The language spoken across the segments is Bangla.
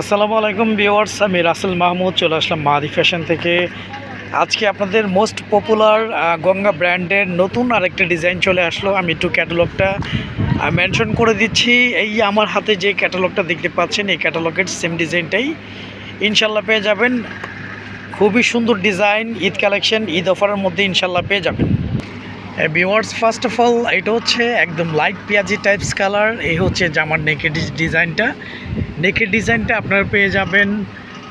আসসালামু আলাইকুম ভিওয়ার্স আমি রাসেল মাহমুদ, চলে আসলাম মাহাদি ফ্যাশন থেকে। আজকে আপনাদের মোস্ট পপুলার গঙ্গা ব্র্যান্ডের নতুন আরেকটা ডিজাইন চলে আসলো। আমি একটু ক্যাটালগটা মেনশন করে দিচ্ছি। এই আমার হাতে যে ক্যাটালগটা দেখতে পাচ্ছেন, এই ক্যাটালগের সেম ডিজাইনটাই ইনশাল্লাহ পেয়ে যাবেন। খুবই সুন্দর ডিজাইন, ঈদ কালেকশন, ঈদ অফারের মধ্যে ইনশাল্লাহ পেয়ে যাবেন। ভিওয়ার্স ফার্স্ট অফ অল এটা হচ্ছে একদম লাইট পেঁয়াজি টাইপস কালার এই হচ্ছে জামার নেকের ডিজাইনটা। নেকের ডিজাইনটা আপনারা পেয়ে যাবেন।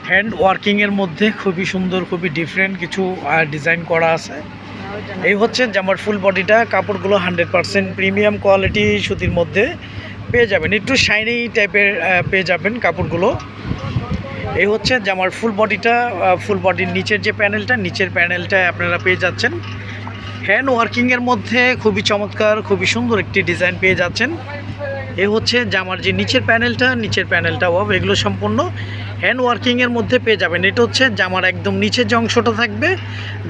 হ্যান্ড ওয়ার্কিংয়ের মধ্যে খুবই সুন্দর, খুবই ডিফারেন্ট কিছু ডিজাইন করা আছে। এই হচ্ছে জামার ফুল বডিটা কাপড়গুলো হান্ড্রেড পারসেন্ট প্রিমিয়াম কোয়ালিটি সুতির মধ্যে পেয়ে যাবেন। একটু শাইনি টাইপের পেয়ে যাবেন কাপড়গুলো। এই হচ্ছে জামার ফুল বডিটা ফুল বডির নিচের যে প্যানেলটা নিচের প্যানেলটা আপনারা পেয়ে যাচ্ছেন। হ্যান্ড ওয়ার্কিংয়ের মধ্যে খুবই চমৎকার, খুবই সুন্দর একটি ডিজাইন পেয়ে যাচ্ছেন। এ হচ্ছে জামার যে নিচের প্যানেলটা নিচের প্যানেলটা অফ এগুলো সম্পূর্ণ হ্যান্ড ওয়ার্কিংয়ের মধ্যে পেয়ে যাবেন। এটা হচ্ছে জামার একদম নিচের যে অংশটা থাকবে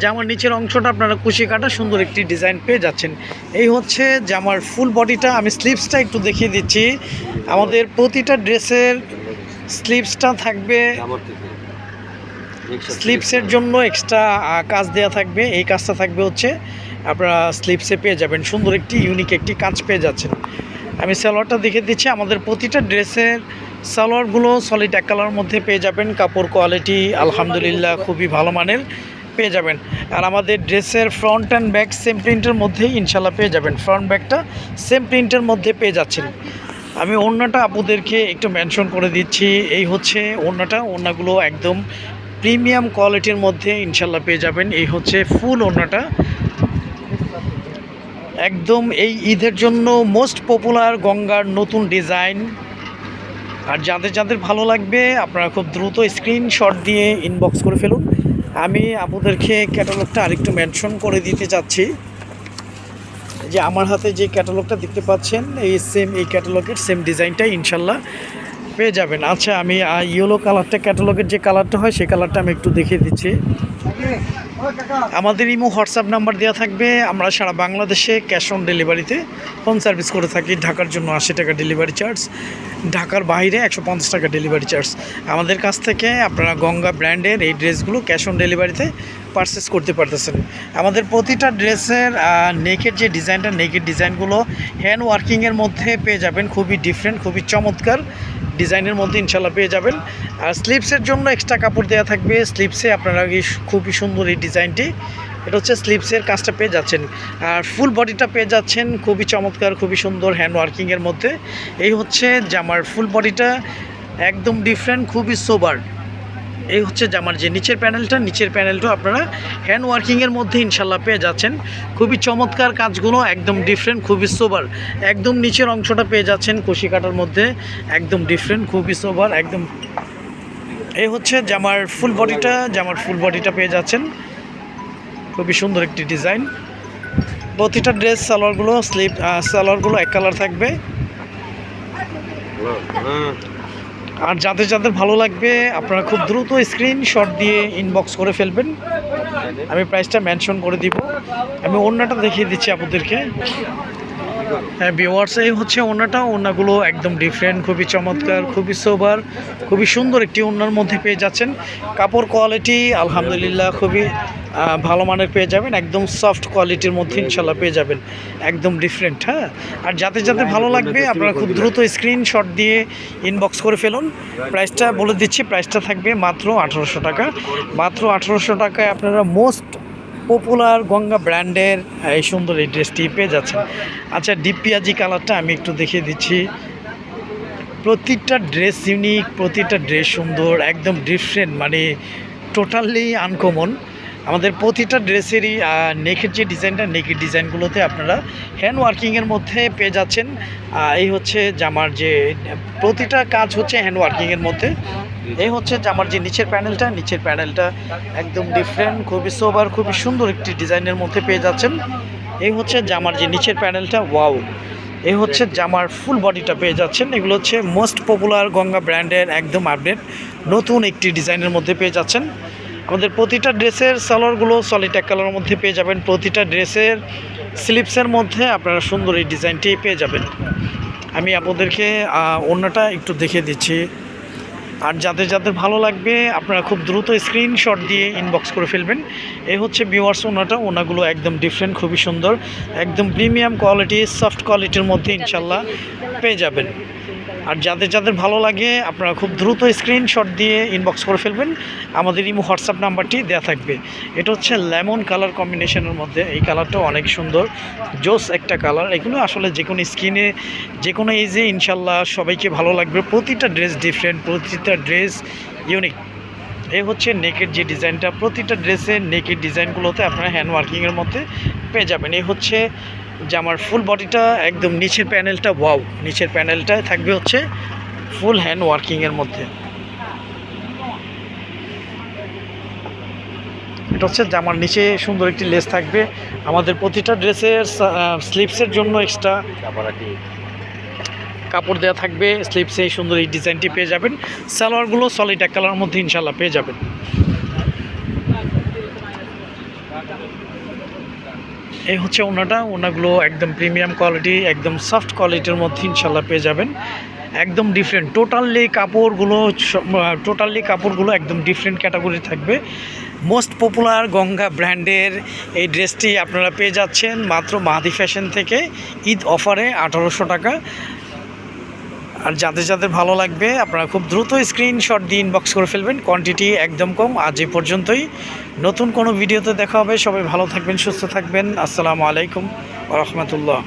জামার নিচের অংশটা আপনারা কুশি কাটা সুন্দর একটি ডিজাইন পেয়ে যাচ্ছেন। এই হচ্ছে জামার ফুল বডিটা আমি স্লিপসটা একটু দেখিয়ে দিচ্ছি। আমাদের প্রতিটা ড্রেসের স্লিপসটা থাকবে। স্লিপসের জন্য এক্সট্রা কাজ দেওয়া থাকবে। এই কাজটা থাকবে হচ্ছে আপনারা স্লিপসে পেয়ে যাবেন। সুন্দর একটি ইউনিক একটি কাজ পেয়ে যাচ্ছেন। আমি সালোয়ারটা দেখে দিচ্ছি। আমাদের প্রতিটা ড্রেসের সালোয়ারগুলো সলিড এক কালার মধ্যে পেয়ে যাবেন। কাপড় কোয়ালিটি আলহামদুলিল্লাহ খুবই ভালো মানের পেয়ে যাবেন। আর আমাদের ড্রেসের ফ্রন্ট অ্যান্ড ব্যাক সেম প্রিন্টের মধ্যেই ইনশাল্লাহ পেয়ে যাবেন। ফ্রন্ট ব্যাকটা সেম প্রিন্টের মধ্যে পেয়ে যাচ্ছেন। আমি ওড়নাটা আপুদেরকে একটু মেনশন করে দিচ্ছি। এই হচ্ছে ওড়নাটা। ওড়নাগুলো একদম প্রিমিয়াম কোয়ালিটির মধ্যে ইনশাল্লাহ পেয়ে যাবেন। এই হচ্ছে ফুল ওড়নাটা। একদম এই ঈদের জন্য মোস্ট পপুলার গঙ্গার নতুন ডিজাইন আর যাদের যাদের ভালো লাগবে, আপনারা খুব দ্রুত স্ক্রিনশট দিয়ে ইনবক্স করে ফেলুন। আমি আপনাদেরকে ক্যাটালগটা আরেকটু মেনশন করে দিতে চাচ্ছি। যে আমার হাতে যে ক্যাটালগটা দেখতে পাচ্ছেন, এই সেম এই ক্যাটালগের সেম ডিজাইনটাই ইনশাল্লাহ। পেয়ে যাবেন। আচ্ছা আমি ইয়েলো কালারটা ক্যাটালগের যে কালারটা হয়, সেই কালারটা আমি একটু দেখিয়ে দিচ্ছি। আমাদের ইমো হোয়াটসঅ্যাপ নাম্বার দেওয়া থাকবে। আমরা সারা বাংলাদেশে ক্যাশ অন ডেলিভারিতে হোম সার্ভিস করে থাকি। ঢাকার জন্য আশি টাকা ডেলিভারি চার্জ ঢাকার বাইরে একশো পঞ্চাশ টাকা ডেলিভারি চার্জ আমাদের কাছ থেকে আপনারা গঙ্গা ব্র্যান্ডের এই ড্রেসগুলো ক্যাশ অন ডেলিভারিতে পারচেস করতে পারতেছেন। আমাদের প্রতিটা ড্রেসের নেকের যে ডিজাইনটা নেকের ডিজাইনগুলো হ্যান্ড ওয়ার্কিংয়ের মধ্যে পেয়ে যাবেন। খুবই ডিফারেন্ট খুবই চমৎকার। ডিজাইনের মধ্যে ইনশাল্লাহ পেয়ে যাবেন। আর স্লিপসের জন্য এক্সট্রা কাপড় দেওয়া থাকবে। স্লিপসে আপনারা খুবই সুন্দর এই ডিজাইনটি। এটা হচ্ছে স্লিপসের কাজটা পেয়ে যাচ্ছেন। আর ফুল বডিটা পেয়ে যাচ্ছেন। খুবই চমৎকার, খুবই সুন্দর হ্যান্ড ওয়ার্কিংয়ের মধ্যে। এই হচ্ছে জামার ফুল বডিটা একদম ডিফারেন্ট খুবই সোবার এই হচ্ছে জামার যে নিচের প্যানেলটা নিচের প্যানেলটা আপনারা হ্যান্ড ওয়ার্কিংয়ের মধ্যে ইনশাল্লাহ পেয়ে যাচ্ছেন। খুবই চমৎকার কাজগুলো, একদম ডিফারেন্ট খুবই সোবার একদম নিচের অংশটা পেয়ে যাচ্ছেন কুশি কাটার মধ্যে, একদম ডিফারেন্ট খুবই সোবার একদম। এই হচ্ছে জামার ফুল বডিটা জামার ফুল বডিটা পেয়ে যাচ্ছেন। খুবই সুন্দর একটি ডিজাইন প্রতিটা ড্রেস সালোয়ারগুলো স্লিপ সালোয়ারগুলো এক কালার থাকবে। আর যাদের যাদের ভালো লাগবে, আপনারা খুব দ্রুত স্ক্রিনশট দিয়ে ইনবক্স করে ফেলবেন। আমি প্রাইসটা মেনশন করে দিব। আমি অন্যটা দেখিয়ে দিচ্ছি আপনাদেরকে। হ্যাঁ ভিওয়ার্স এই হচ্ছে ওড়নাটা ওড়নাগুলো একদম ডিফারেন্ট খুবই চমৎকার খুবই সোবার খুবই সুন্দর একটি ওড়নার মধ্যে পেয়ে যাচ্ছেন। কাপড় কোয়ালিটি আলহামদুলিল্লাহ খুবই ভালো মানের পেয়ে যাবেন। একদম সফট কোয়ালিটির মধ্যে ইনশাল্লাহ পেয়ে যাবেন। একদম ডিফারেন্ট হ্যাঁ? আর যাতে যাতে ভালো লাগবে আপনারা খুব দ্রুত স্ক্রিনশট দিয়ে ইনবক্স করে ফেলুন। প্রাইসটা বলে দিচ্ছি প্রাইসটা থাকবে মাত্র আঠারোশো টাকা। মাত্র আঠারোশো টাকায় আপনারা মোস্ট পপুলার গঙ্গা ব্র্যান্ডের এই সুন্দর এই ড্রেসটি পেয়ে যাচ্ছেন। আচ্ছা ডিপ পেঁয়াজি কালারটা আমি একটু দেখিয়ে দিচ্ছি। প্রতিটা ড্রেস ইউনিক প্রতিটা ড্রেস সুন্দর, একদম ডিফারেন্ট মানে টোটালি আনকমন আমাদের প্রতিটা ড্রেসেরই নেকের যে ডিজাইনটা নেকের ডিজাইনগুলোতে আপনারা হ্যান্ড ওয়ার্কিংয়ের মধ্যে পেয়ে যাচ্ছেন। এই হচ্ছে জামার যে, প্রতিটা কাজ হচ্ছে হ্যান্ড ওয়ার্কিংয়ের মধ্যে। এই হচ্ছে জামার যে নিচের প্যানেলটা নিচের প্যানেলটা একদম ডিফারেন্ট খুবই সোবার খুবই সুন্দর একটি ডিজাইনের মধ্যে পেয়ে যাচ্ছেন। এই হচ্ছে জামার যে নিচের প্যানেলটা ওয়াও এই হচ্ছে জামার ফুল বডিটা পেয়ে যাচ্ছেন। এগুলো হচ্ছে মোস্ট পপুলার গঙ্গা ব্র্যান্ডের একদম আপডেট নতুন একটি ডিজাইনের মধ্যে পেয়ে যাচ্ছেন। আমাদের প্রতিটা ড্রেসের সালোয়ারগুলো সলিড এক কালারের মধ্যে পেয়ে যাবেন। প্রতিটা ড্রেসের স্লিপসের মধ্যে আপনারা সুন্দর এই ডিজাইনটি পেয়ে যাবেন। আমি আপনাদেরকে অন্যটা একটু দেখিয়ে দিচ্ছি। আর যাদের যাদের ভালো লাগবে আপনারা খুব দ্রুত স্ক্রিনশট দিয়ে ইনবক্স করে ফেলবেন। এই হচ্ছে ভিওয়ার্স ওনাটা ওনাগুলো একদম ডিফারেন্ট খুবই সুন্দর একদম প্রিমিয়াম কোয়ালিটি সফট কোয়ালিটির মধ্যে ইনশাল্লাহ পেয়ে যাবেন। আর যাদের যাদের ভালো লাগে, আপনারা খুব দ্রুত স্ক্রিনশট দিয়ে ইনবক্স করে ফেলবেন। আমাদের ইমো হোয়াটসঅ্যাপ নাম্বারটি দেওয়া থাকবে। এটা হচ্ছে লেমন কালার কম্বিনেশনের মধ্যে। এই কালারটাও অনেক সুন্দর। জোস একটা কালার। এগুলো আসলে যে কোনো স্কিনে যে কোনো এজে ইনশাল্লাহ সবাইকে ভালো লাগবে। প্রতিটা ড্রেস ডিফারেন্ট প্রতিটা ড্রেস ইউনিক এ হচ্ছে নেকের যে ডিজাইনটা প্রতিটা ড্রেসের নেকের ডিজাইনগুলোতে আপনারা হ্যান্ড ওয়ার্কিংয়ের মধ্যে পেয়ে যাবেন। এ হচ্ছে জামার ফুল বডিটা একদম নিচের প্যানেলটা ওয়াও নিচের প্যানেলটা থাকবে হচ্ছে ফুল হ্যান্ড ওয়ার্কিংয়ের মধ্যে। এটা হচ্ছে জামার নিচে সুন্দর একটি লেস থাকবে। আমাদের প্রতিটা ড্রেসের স্লিপসের জন্য এক্সট্রা কাপড় দেওয়া থাকবে। স্লিপসে সুন্দর এই ডিজাইনটি পেয়ে যাবেন। সালোয়ারগুলো সলিড এক কালার মধ্যে ইনশাল্লাহ পেয়ে যাবেন। এই হচ্ছে ওনাটা। ওনাগুলো একদম প্রিমিয়াম কোয়ালিটি, একদম সফট কোয়ালিটির মধ্যে ইনশাল্লাহ পেয়ে যাবেন। একদম ডিফারেন্ট টোটালি কাপড়গুলো টোটালি কাপড়গুলো একদম ডিফারেন্ট ক্যাটাগরি থাকবে। মোস্ট পপুলার গঙ্গা ব্র্যান্ডের এই ড্রেসটি আপনারা পেয়ে যাচ্ছেন মাত্র মাহাদি ফ্যাশন থেকে। ঈদ অফারে আঠারোশো টাকা। আর যাদের যাদের ভালো লাগবে, আপনারা খুব দ্রুত স্ক্রিনশট দিয়ে ইনবক্স করে ফেলবেন। কোয়ান্টিটি একদম কম। আজ এই পর্যন্তই। নতুন কোনো ভিডিওতে দেখা হবে। সবাই ভালো থাকবেন, সুস্থ থাকবেন। আসসালামু আলাইকুম রহমতুল্লাহ।